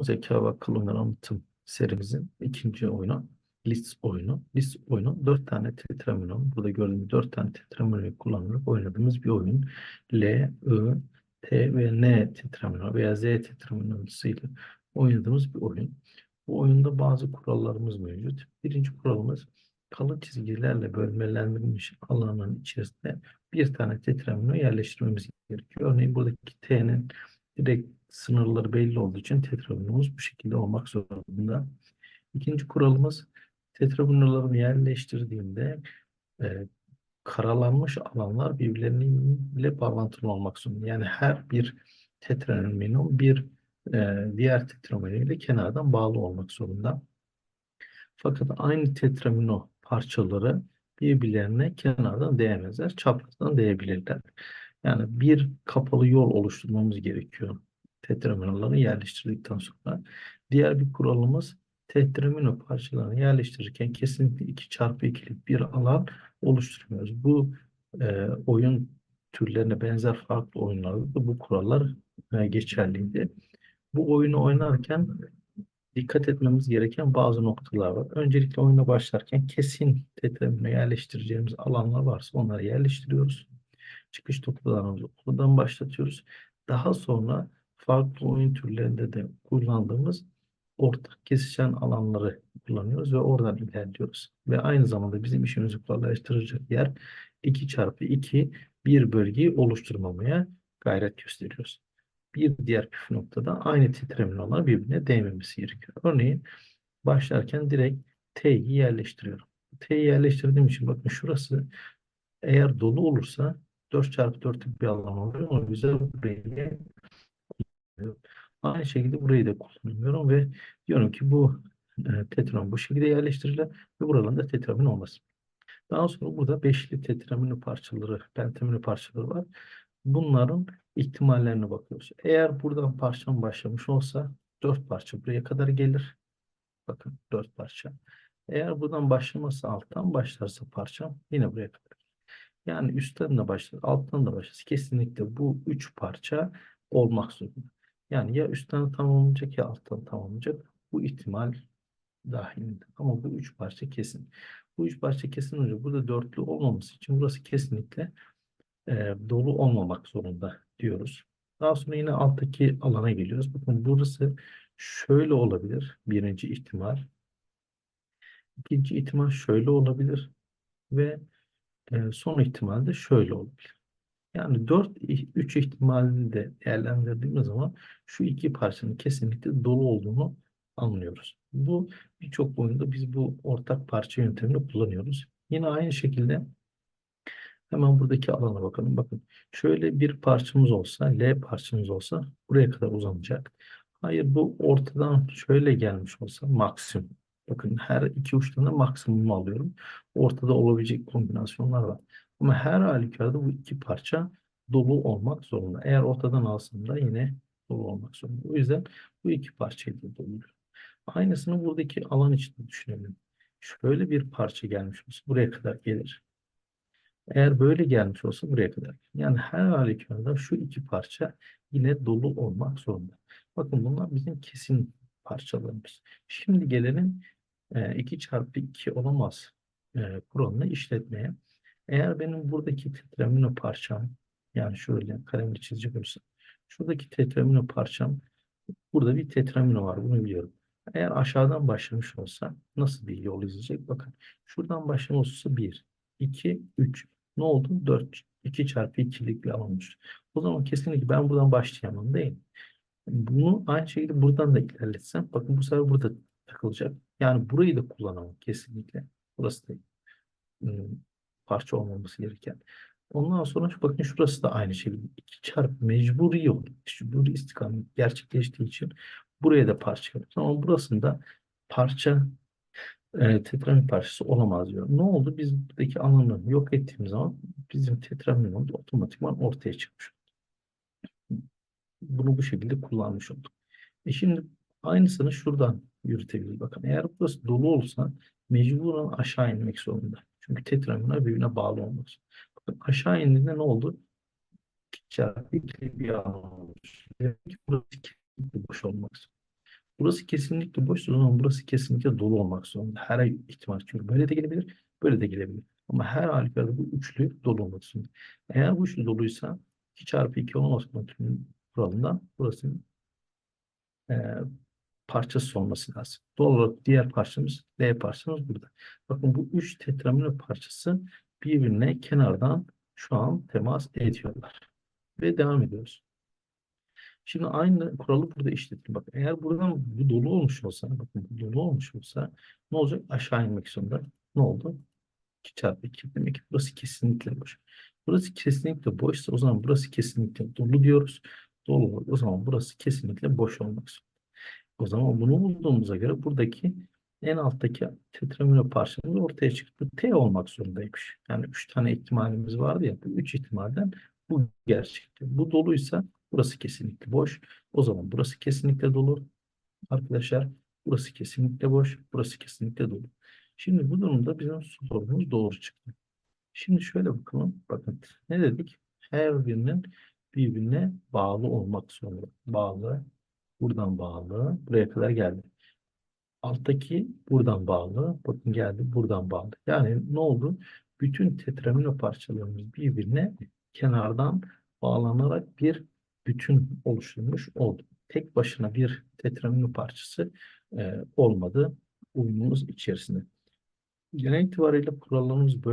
Zeka ve akıl oyunları anlatım serimizin ikinci oyunu List oyunu. List oyunu dört tane tetraminon. Burada gördüğünüz dört tane tetraminon kullanarak oynadığımız bir oyun. L, I, T ve N tetraminon veya Z tetraminosuyla oynadığımız bir oyun. Bu oyunda bazı kurallarımız mevcut. Birinci kuralımız kalın çizgilerle bölmelendirilmiş alanın içerisinde bir tane tetraminon yerleştirmemiz gerekiyor. Örneğin buradaki T'nin direkt sınırları belli olduğu için tetragonumuz bu şekilde olmak zorunda. İkinci kuralımız tetragonları yerleştirdiğinde e, karalanmış alanlar birbirleriyle bağlantılı olmak zorunda. Yani her bir tetranominon bir e, diğer tetranominon ile kenardan bağlı olmak zorunda. Fakat aynı tetramino parçaları birbirlerine kenardan değemezler, çaprazdan değebilirler. Yani bir kapalı yol oluşturmamız gerekiyor tetraminoları yerleştirdikten sonra. Diğer bir kuralımız tetramino parçalarını yerleştirirken kesinlikle 2 çarpı 2'lik bir alan oluşturmuyoruz. Bu e, oyun türlerine benzer farklı oyunlarda da bu kurallar e, geçerliydi. Bu oyunu oynarken dikkat etmemiz gereken bazı noktalar var. Öncelikle oyuna başlarken kesin tetramino yerleştireceğimiz alanlar varsa onları yerleştiriyoruz. Çıkış noktalarımızı oradan başlatıyoruz. Daha sonra farklı oyun türlerinde de kullandığımız ortak kesişen alanları kullanıyoruz ve oradan ilerliyoruz. Ve aynı zamanda bizim işimizi kolaylaştıracak yer 2 çarpı 2 bir bölgeyi oluşturmamaya gayret gösteriyoruz. Bir diğer püf noktada aynı titremin birbirine değmemesi gerekiyor. Örneğin başlarken direkt T'yi yerleştiriyorum. T'yi yerleştirdiğim için bakın şurası eğer dolu olursa 4 çarpı 4'lük bir alan oluyor. O yüzden burayı Aynı şekilde burayı da kullanıyorum ve diyorum ki bu e, tetramino bu şekilde yerleştirilir ve buralarda tetramin olmaz. Daha sonra burada beşli tetramino parçaları, pentamino parçaları var. Bunların ihtimallerine bakıyoruz. Eğer buradan parçam başlamış olsa dört parça buraya kadar gelir. Bakın dört parça. Eğer buradan başlaması alttan başlarsa parçam yine buraya kadar. Yani üstten de başlar, alttan da başlar. Kesinlikle bu üç parça olmak zorunda. Yani ya üstten tamamlanacak ya alttan tamamlanacak. Bu ihtimal dahilinde. Ama bu üç parça kesin. Bu üç parça kesin olacak. Burada dörtlü olmaması için burası kesinlikle e, dolu olmamak zorunda diyoruz. Daha sonra yine alttaki alana geliyoruz. Bakın burası şöyle olabilir. Birinci ihtimal. İkinci ihtimal şöyle olabilir. Ve e, son ihtimal de şöyle olabilir. Yani 4 3 ihtimalini de değerlendirdiğimiz zaman şu iki parçanın kesinlikle dolu olduğunu anlıyoruz. Bu birçok oyunda biz bu ortak parça yöntemini kullanıyoruz. Yine aynı şekilde hemen buradaki alana bakalım. Bakın şöyle bir parçamız olsa, L parçamız olsa buraya kadar uzanacak. Hayır bu ortadan şöyle gelmiş olsa maksimum. Bakın her iki uçtan da maksimum alıyorum. Ortada olabilecek kombinasyonlar var. Ama her halükarda bu iki parça dolu olmak zorunda. Eğer ortadan alsam da yine dolu olmak zorunda. O yüzden bu iki parçayı da doluyor. Aynısını buradaki alan içinde düşünelim. Şöyle bir parça gelmiş olsa buraya kadar gelir. Eğer böyle gelmiş olsa buraya kadar. Yani her halükarda şu iki parça yine dolu olmak zorunda. Bakın bunlar bizim kesin parçalarımız. Şimdi gelelim 2 çarpı 2 olamaz e, kuralını işletmeye. Eğer benim buradaki tetramino parçam yani şöyle kalemle çizecek olursam şuradaki tetramino parçam burada bir tetramino var bunu biliyorum. Eğer aşağıdan başlamış olsa nasıl bir yol izleyecek? Bakın şuradan başlamış olsa 1, 2, 3. Ne oldu? 4. 2 çarpı 2'lik bir alan oluştu. O zaman kesinlikle ben buradan başlayamam değil? Bunu aynı şekilde buradan da ilerletsem bakın bu sefer burada takılacak. Yani burayı da kullanamam kesinlikle. Burası da ıı, parça olmaması gereken. Ondan sonra bakın şurası da aynı şekilde. 2 çarpı mecburi yol. Mecburi istikamet gerçekleştiği için buraya da parça yapıyoruz. Ama burasında parça e, tetramin parçası olamaz diyor. Ne oldu? Biz buradaki alanı yok ettiğimiz zaman bizim tetraminimiz otomatikman ortaya çıkmış. Bunu bu şekilde kullanmış olduk. E şimdi aynısını şuradan yürütebiliriz. Bakın eğer burası dolu olsa mecburen aşağı inmek zorunda. Çünkü tetraminler birbirine bağlı olmak. Bakın aşağı indiğinde ne oldu? 2 çarpı 2 bir alan olmuş. Demek ki burası boş olmak zorunda. Burası kesinlikle boşsa o zaman burası kesinlikle dolu olmak zorunda. Her ihtimal çünkü böyle de gelebilir, böyle de gelebilir. Ama her halükarda bu üçlü dolu olmak zorunda. Eğer bu üçlü doluysa 2 çarpı 2 olamaz kontrolünün kuralından burası e, parçası olması lazım. Doğal olarak diğer parçamız L parçamız burada. Bakın bu üç tetraminör parçası birbirine kenardan şu an temas ediyorlar. Ve devam ediyoruz. Şimdi aynı kuralı burada işletin. Bak eğer buradan bu dolu olmuş olsa, bakın bu dolu olmuş olsa ne olacak? Aşağı inmek zorunda. Ne oldu? 2 çarpı 2 demek ki burası kesinlikle boş. Burası kesinlikle boşsa o zaman burası kesinlikle dolu diyoruz. Dolu o zaman burası kesinlikle boş olmak zorunda. O zaman bunu bulduğumuza göre buradaki en alttaki tetraminör parçamız ortaya çıktı. T olmak zorundaymış. Yani 3 tane ihtimalimiz vardı ya. Bu 3 ihtimalden bu gerçekti. Bu doluysa burası kesinlikle boş. O zaman burası kesinlikle dolu. Arkadaşlar burası kesinlikle boş. Burası kesinlikle dolu. Şimdi bu durumda bizim sorumuz doğru çıktı. Şimdi şöyle bakalım. Bakın ne dedik? Her birinin birbirine bağlı olmak zorunda. Bağlı. Buradan bağlı. Buraya kadar geldi. Alttaki buradan bağlı. Bakın geldi buradan bağlı. Yani ne oldu? Bütün tetramino parçalarımız birbirine kenardan bağlanarak bir bütün oluşturmuş oldu. Tek başına bir tetramino parçası e, olmadı oyunumuz içerisinde. Genel itibariyle kurallarımız böyle.